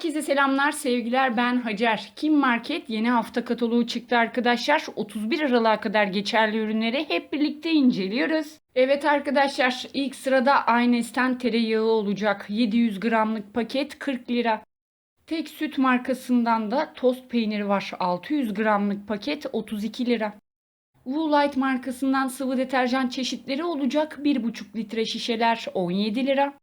Herkese selamlar, sevgiler. Ben Hacer. Kim Market yeni hafta kataloğu çıktı arkadaşlar. 31 Aralık'a kadar geçerli ürünleri hep birlikte inceliyoruz. Evet arkadaşlar, ilk sırada Aynes'ten tereyağı olacak. 700 gramlık paket 40 lira. Tek süt markasından da tost peyniri var. 600 gramlık paket 32 lira. Woolite markasından sıvı deterjan çeşitleri olacak. 1,5 litre şişeler 17 lira.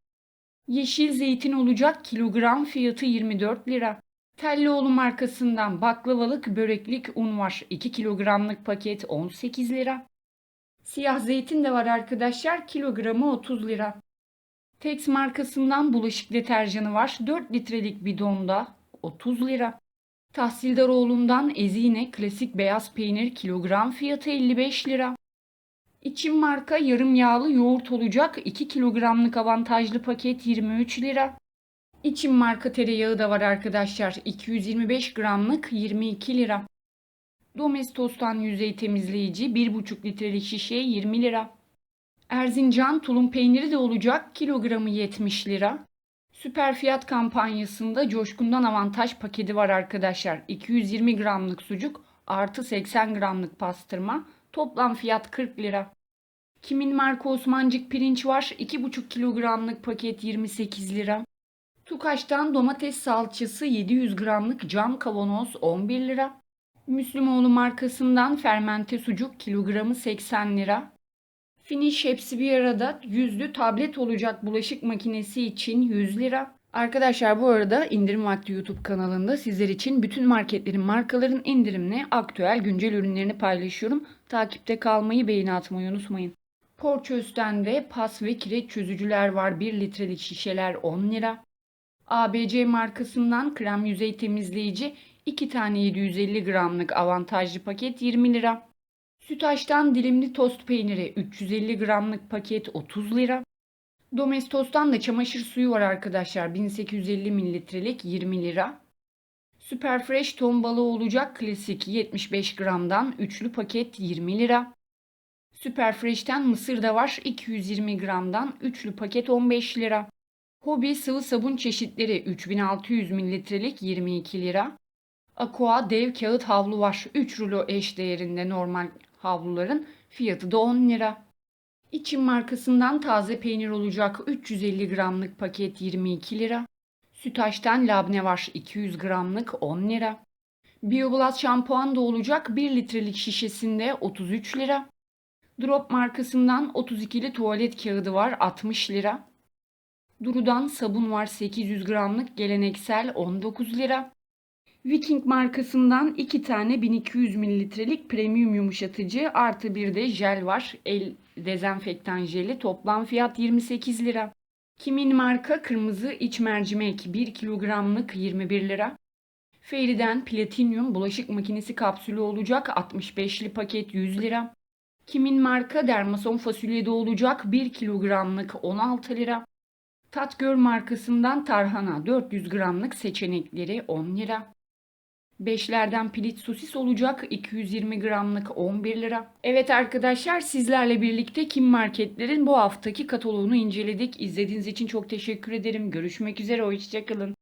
Yeşil zeytin olacak kilogram fiyatı 24 lira. Tellioğlu markasından baklavalık böreklik un var. 2 kilogramlık paket 18 lira. Siyah zeytin de var arkadaşlar. Kilogramı 30 lira. Tex markasından bulaşık deterjanı var. 4 litrelik bidonda 30 lira. Tahsildaroğlu'ndan ezine klasik beyaz peynir kilogram fiyatı 55 lira. İçim marka yarım yağlı yoğurt olacak 2 kilogramlık avantajlı paket 23 lira. İçim marka tereyağı da var arkadaşlar 225 gramlık 22 lira. Domestos'tan yüzey temizleyici 1,5 litrelik şişe 20 lira. Erzincan tulum peyniri de olacak kilogramı 70 lira. Süper fiyat kampanyasında Coşkun'dan avantaj paketi var arkadaşlar. 220 gramlık sucuk artı 80 gramlık pastırma. Toplam fiyat 40 lira. Kimin marka Osmancık pirinç var. 2,5 kilogramlık paket 28 lira. Tukaş'tan domates salçası 700 gramlık cam kavanoz 11 lira. Müslümoğlu markasından fermente sucuk kilogramı 80 lira. Finish hepsi bir arada yüzlü tablet olacak bulaşık makinesi için 100 lira. Arkadaşlar bu arada indirim vakti YouTube kanalında sizler için bütün marketlerin markaların indirimli aktüel güncel ürünlerini paylaşıyorum. Takipte kalmayı beğeni atmayı unutmayın. Porçöz'ten de pas ve kireç çözücüler var. 1 litrelik şişeler 10 lira. ABC markasından krem yüzey temizleyici 2 tane 750 gramlık avantajlı paket 20 lira. Sütaş'tan dilimli tost peyniri 350 gramlık paket 30 lira. Domestos'tan da çamaşır suyu var arkadaşlar. 1850 mililitrelik 20 lira. Superfresh ton balığı olacak klasik 75 gramdan üçlü paket 20 lira. Superfresh'ten mısır da var 220 gramdan üçlü paket 15 lira. Hobi sıvı sabun çeşitleri 3600 mililitrelik 22 lira. Aqua dev kağıt havlu var 3 rulo eş değerinde normal havluların fiyatı da 10 lira. İçim markasından taze peynir olacak 350 gramlık paket 22 lira. Sütaş'tan labne var 200 gramlık 10 lira. Bioblast şampuan da olacak 1 litrelik şişesinde 33 lira. Drop markasından 32'li tuvalet kağıdı var 60 lira. Duru'dan sabun var 800 gramlık geleneksel 19 lira. Viking markasından 2 tane 1200 mililitrelik premium yumuşatıcı artı bir de jel var. El dezenfektan jeli toplam fiyat 28 lira. Kimin marka kırmızı iç mercimek 1 kilogramlık 21 lira. Fairy'den platinyum bulaşık makinesi kapsülü olacak 65'li paket 100 lira. Kimin marka dermason fasulyede olacak 1 kilogramlık 16 lira. Tatgör markasından tarhana 400 gramlık seçenekleri 10 lira. Beşlerden pilit sosis olacak 220 gramlık 11 lira. Evet arkadaşlar sizlerle birlikte Kim Marketler'in bu haftaki kataloğunu inceledik. İzlediğiniz için çok teşekkür ederim. Görüşmek üzere hoşçakalın.